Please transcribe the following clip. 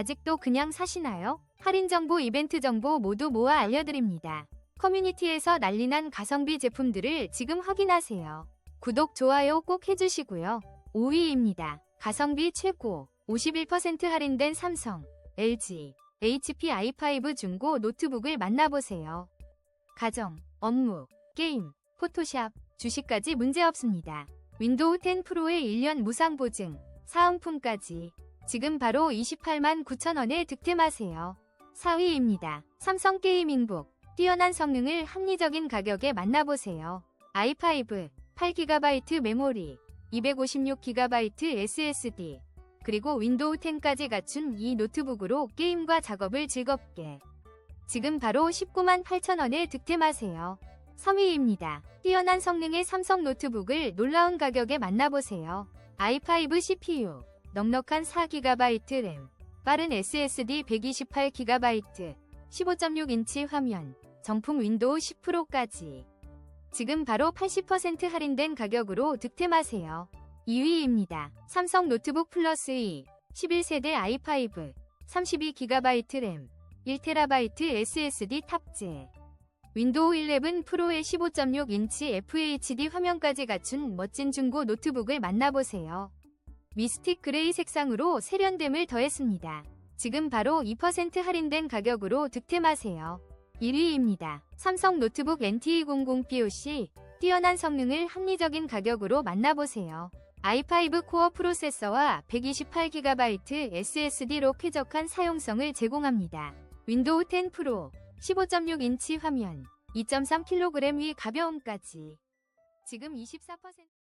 아직도 그냥 사시나요? 할인 정보, 이벤트 정보 모두 모아 알려드립니다. 커뮤니티에서 난리난 가성비 제품들을 지금 확인하세요. 구독, 좋아요 꼭 해주시고요. 5위입니다. 가성비 최고 51% 할인된 삼성, LG, HP i5 중고 노트북을 만나보세요. 가정, 업무, 게임, 포토샵, 주식까지 문제없습니다. 윈도우 10 프로의 1년 무상 보증, 사은품까지 지금 바로 28만 9천원에 득템하세요. 4위입니다. 삼성 게이밍북, 뛰어난 성능을 합리적인 가격에 만나보세요. i5, 8GB 메모리, 256GB SSD, 그리고 윈도우 10까지 갖춘 이 노트북으로 게임과 작업을 즐겁게. 지금 바로 19만 8천원에 득템하세요. 3위입니다. 뛰어난 성능의 삼성 노트북을 놀라운 가격에 만나보세요. i5 CPU, 넉넉한 4GB 램, 빠른 SSD 128GB, 15.6인치 화면, 정품 윈도우 10 프로까지. 지금 바로 80% 할인된 가격으로 득템하세요. 2위입니다. 삼성 노트북 플러스 2, 11세대 i5, 32GB 램, 1TB SSD 탑재. 윈도우 11 프로의 15.6인치 FHD 화면까지 갖춘 멋진 중고 노트북을 만나보세요. 미스틱 그레이 색상으로 세련됨을 더했습니다. 지금 바로 2% 할인된 가격으로 득템하세요. 1위입니다. 삼성 노트북 NT200 POC 뛰어난 성능을 합리적인 가격으로 만나보세요. i5 코어 프로세서와 128GB SSD로 쾌적한 사용성을 제공합니다. 윈도우 10 프로 15.6인치 화면 2.3kg 위 가벼움까지 지금 24%